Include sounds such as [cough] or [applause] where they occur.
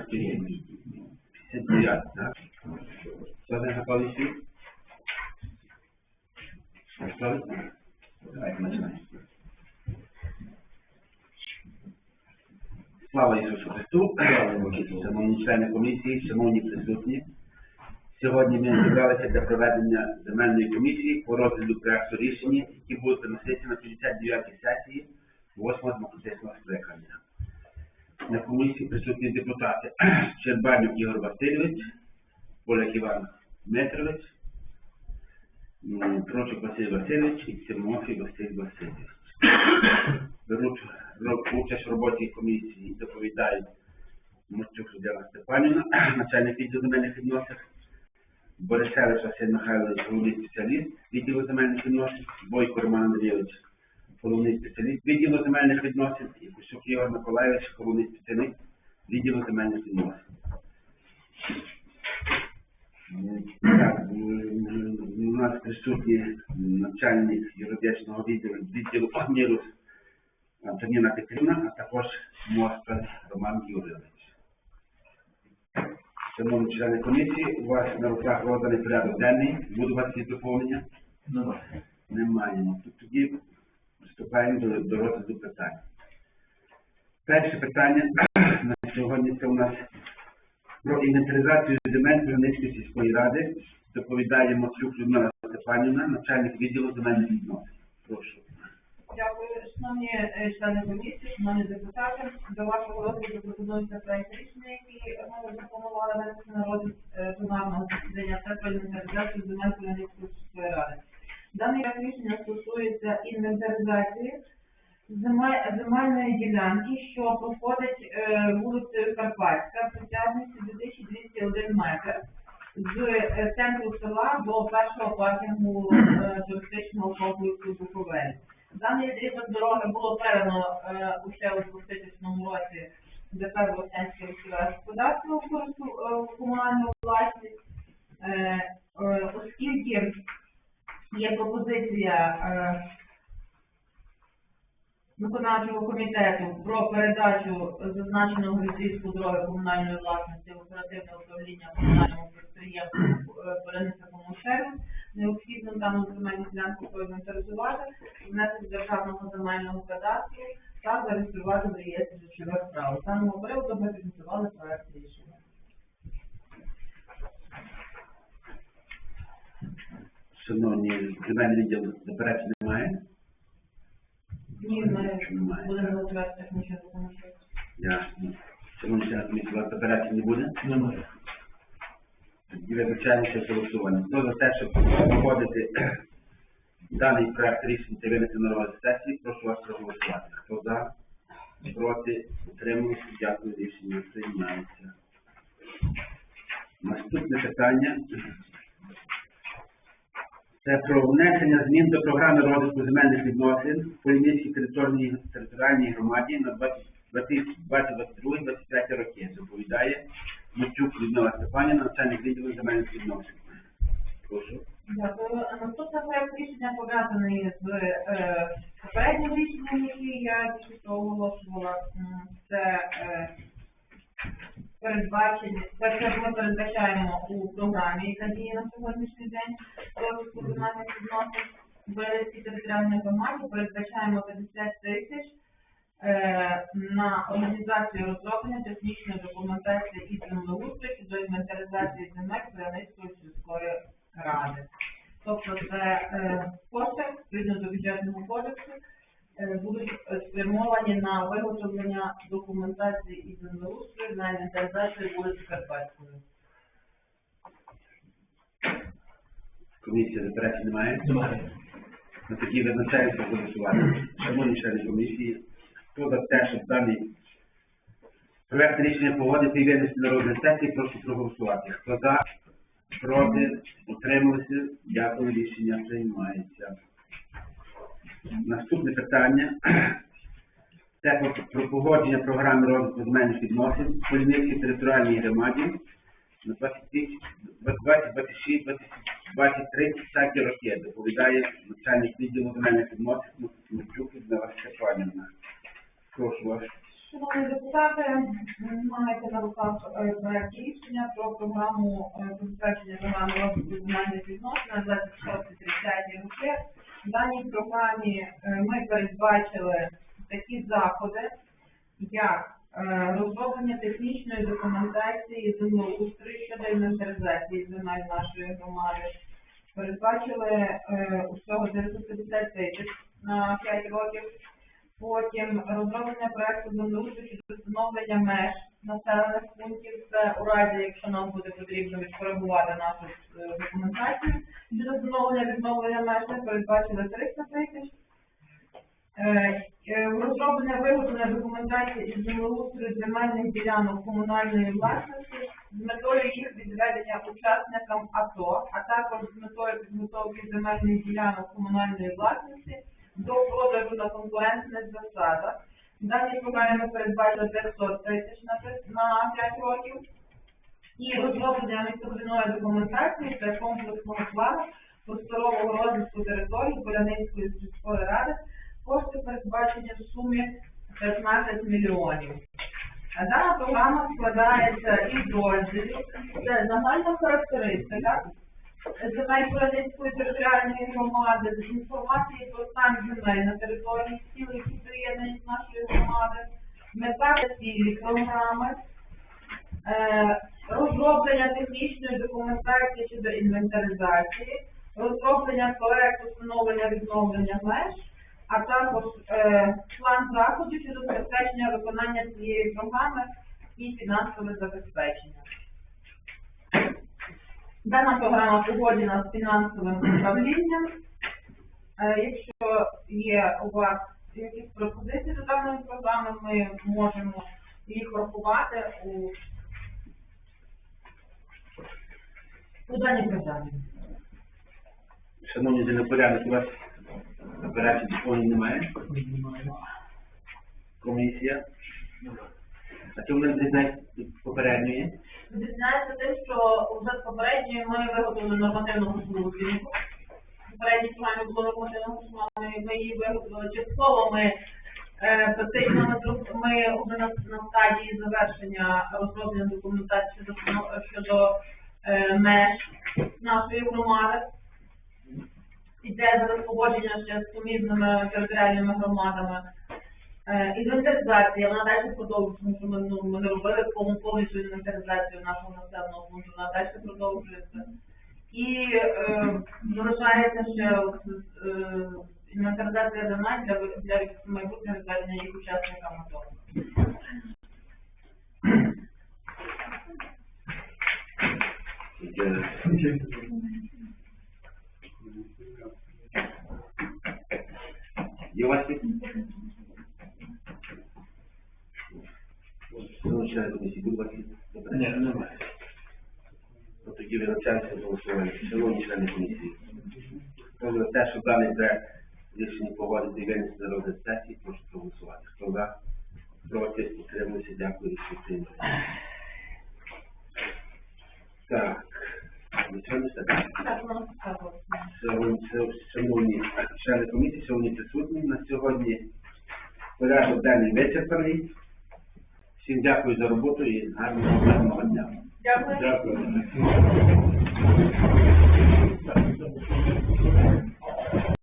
стоїть? 59, так? Хто не готовий всі? Готові? Давайте починаємо. Слава Ісусу Христу! Шановні члени комісії, шановні присутні. Сьогодні ми зібралися для проведення земельної комісії по розгляду проекту рішення, які будуть виноситися на 59-й сесії 8-го демократичного скликання. На комісії присутні депутати [clears throat] Щербанюк Ігор Васильович, Поляк Іван Дмитрович, Трочок Василь Васильович і Тимофій Василь Васильович. [clears throat] Беруть участь в роботі комісії, доповідають Мостюк Людмила Степанівна, [clears throat] начальник відділу земельних відносин, Борисевич Василь Михайлович, головний спеціаліст відділу земельних відносин, Бойко Роман Андрійович, головний спеціаліст відділу земельних відносин, і Кусюк Ігор Миколаївич, головний спеціаліст відділу земельних відносин. Так, у нас присутні начальник юридичного відділу відділу Мірус Антоніна Петрівна, а також Москаль Роман Юрійович. Шановні члени комісії, у вас на руках розданий порядок денний. Буду вас якісь доповнення? Немає. Ну, то Тоді приступаємо до, розгляду питань. Перше питання [clears throat] на сьогодні це у нас про інвентаризацію земель Кривницької сільської ради. Доповідає Мацюк Людмила Степанівна, начальник відділу земельних відносин. Прошу. Дякую, шановні е, члени комісії, шановні депутати. До вашого розгляду пропонується проект рішення, який ми запропонували на розгляд е, пленарного засідання та про інвентаризацію земель Кривницької сільської ради. Проект рішення стосується інвентаризації земель- земельної ділянки, що проходить е, вулицею Карпатська, протяжністю 2201 метр з е, центру села до першого паркінгу е, туристичного комплексу Буковель. Даний відрізок дороги було передано е, уже у 2000 році ДП Волосянське військове господарство в комунальну власність, оскільки є пропозиція е, виконавчого комітету про передачу зазначеного відрізку дороги комунальної власності в оперативне управління комунального підприємства е, Береницькому сервіс, необхідно дану земельну ділянку проінвентаризувати, внести державного земельного кадастру та зареєструвати в реєстрі речових прав. З даного приводу ми підготували проект рішення. Шановні земельний відділ заперечень немає? Ні, Немає. будемо готувати технічну документацію. Ясно. Шановні члени комісії, у вас заперечень не буде? Немає. Тоді визначаємося з голосуванням. Хто за те, щоб погодити [clears throat] даний проект рішення та винести на розгляд сесії, прошу вас проголосувати. Хто за, проти, утримується, дякую, рішення приймається. Наступне питання. Це про внесення змін до програми розвитку земельних відносин в Полінівській територіальній, територіальній громаді на 2022-2023 роки. Доповідає Мочук Людмила Степанівна, начальник відділу земельних відносин. Прошу. Дякую. Наступне проект рішення пов'язаний з е, попереднім рішенням, яке я тільки. Це е, передбачення, перше ми передбачаємо у програмі, яка діє на сьогоднішній день розвитку земельних відносин в Березькій територіальній громаді, передбачаємо 50 тисяч е, на організацію розроблення технічної документації і землеустрою щодо інвентаризації земель Кривницької сільської ради. Тобто це е, кошти, відповідно до бюджетного кодексу, будуть е, спрямовані на виготовлення документації і землеустрою на інвентаризацію вулиці Карпатської. Комісія заперечень немає. Немає. На такі визначається голосування. Шановні члени комісії, хто за те, щоб даний проект рішення погодити і винести на розгляд сесії, прошу проголосувати. Хто за, проти, утрималися, дякую, рішення приймається. Наступне питання. Це про, погодження програми розвитку земельних відносин в Полінівській територіальній громаді на 2026 23 всякі роки, доповідає начальник відділу земельних відносин Мучук Людмила Степанівна. Прошу вас. Шановні депутати, маєте на руках е, проект рішення про програму е, забезпечення програми розвитку земельних відносин на 26-30 роки. В даній програмі е, ми передбачили такі заходи, як е, розроблення технічної документації землеустрою щодо інвентаризації земель нашої громади. Передбачили е, усього 950 тисяч на 5 років. Потім розроблення проекту землеустрою щодо встановлення меж населених пунктів. Це у разі, якщо нам буде потрібно відкоригувати нашу е, документацію щодо встановлення відновлення меж, ми передбачили 300 тисяч. Е, е, Розроблення виготовлення документації із землеустрою земельних ділянок комунальної власності з метою їх відведення учасникам АТО, а також з метою підготовки земельних ділянок комунальної власності до продажу на конкурентних засадах. В даній програмі ми передбачили 500 тисяч на, 5 років. І розроблення містобудівної документації та комплексного плану просторового розвитку території Полянинської сільської ради Кошти передбачені в сумі 15 мільйонів. Дана програма складається із розділів. Це загальна характеристика земель Полянинської територіальної громади, з інформації про стан земель на території сіл, які приєднані нашої громади, мета та цілі програми, е, розроблення технічної документації щодо інвентаризації, розроблення проекту встановлення відновлення меж, а також е, план заходів щодо забезпечення виконання цієї програми і фінансове забезпечення. Дана програма погоджена з фінансовим управлінням. Е, якщо є у вас якісь пропозиції до даної програми, ми можемо їх врахувати у, у даній програмі. Шановні землепорядок, у вас заперечень доповнень немає? Комісія? А чому не знаєте попередньої? Відзначається тим, що вже з ми виготовили нормативну грошову оцінку. Попередній програмі було нормативна грошова, ми, її виготовили частково. Ми е, фактично ми, вже на, стадії завершення розроблення документації щодо, е, меж нашої громади. Іде зараз погодження ще з сумізними територіальними громадами. Е, Інвентаризація, вона далі продовжується, тому що ми, ну, ми не робили повністю інвентаризацію нашого населеного пункту, вона далі продовжується. І е, залишається ще е, інвентаризація земель для, для майбутнього відведення їх учасникам АТО є? Ну, члени комісії, будь ласка. Ні, немає. Ну, Тоді визначаємося з голосуванням. Шановні члени комісії, хто за те, що даний проект рішення погодити і винести на розгляд сесії, прошу проголосувати. Хто за? Проти, утримуюся, дякую, рішення прийнято. Так. Шановні члени комісії, шановні присутні, на сьогодні порядок денний вичерпаний. Всім дякую за роботу і гарного дня. Дякую. Дякую.